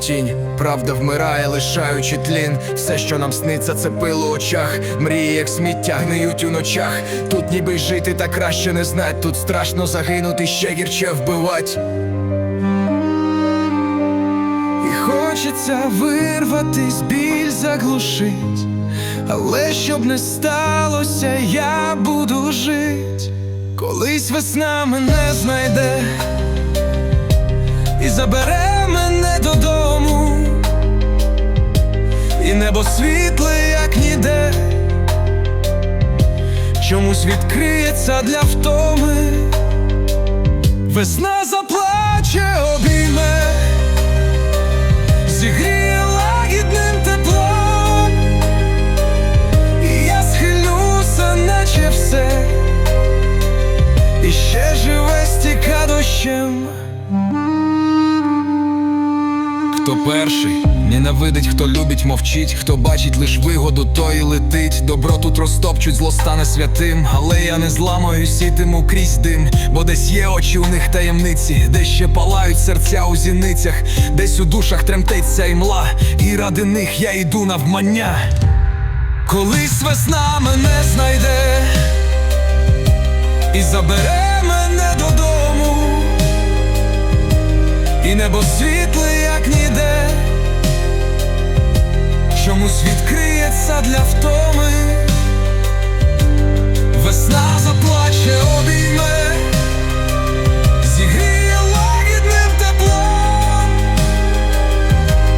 тінь, правда вмирає, лишаючи тлін. Все, що нам сниться, це пил очах. Мрії, як сміття, гниють у ночах. Тут ніби жити та краще не знать. Тут страшно загинути, ще гірче вбивать. І хочеться вирватись, біль заглушить. Але щоб не сталося, я буду жить. Колись весна мене знайде і забере мене додому, і небо світле, як ніде, чомусь відкриється для втоми, весна заплаче, обійме, зігріє лагідним теплом, і я схилюся, наче все, і ще живе стіка дощем. Хто перший. Ненавидить, хто любить, мовчить, хто бачить лиш вигоду, той і летить. Добро тут розтопчуть, зло стане святим. Але я не зламаю, сітиму крізь дим, бо десь є очі у них таємниці, де ще палають серця у зіницях, десь у душах тремтеться імла, і ради них я йду навмання. Колись весна мене знайде і забере небо світле, як ніде, чомусь відкриється для втоми, весна заплаче, обійме, зігріє лагідним теплом,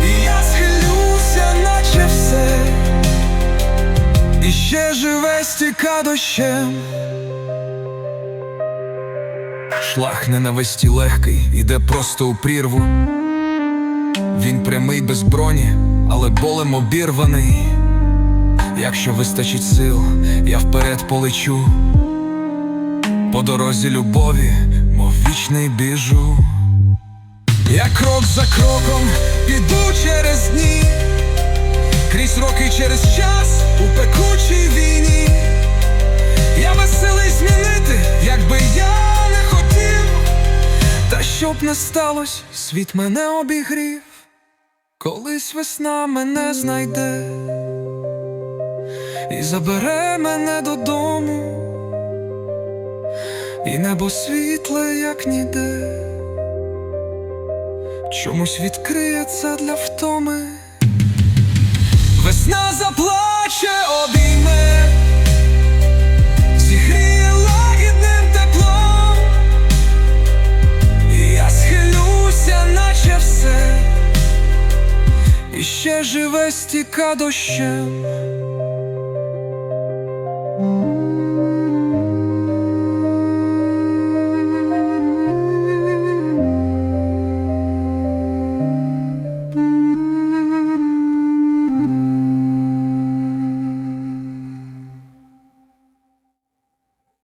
і я схилюся, наче все, і ще живе стіка дощем. Шлах ненависті легкий, іде просто у прірву. Він прямий без броні, але болем обірваний. Якщо вистачить сил, я вперед полечу. По дорозі любові, мов вічний біжу. Я крок за кроком піду через дні, крізь роки через час щоб не сталося, світ мене обігрів, колись весна мене знайде і забере мене додому, і небо світле, як ніде, чомусь відкриється для втоми. Весна заплаче, обійме. Стіка дощем.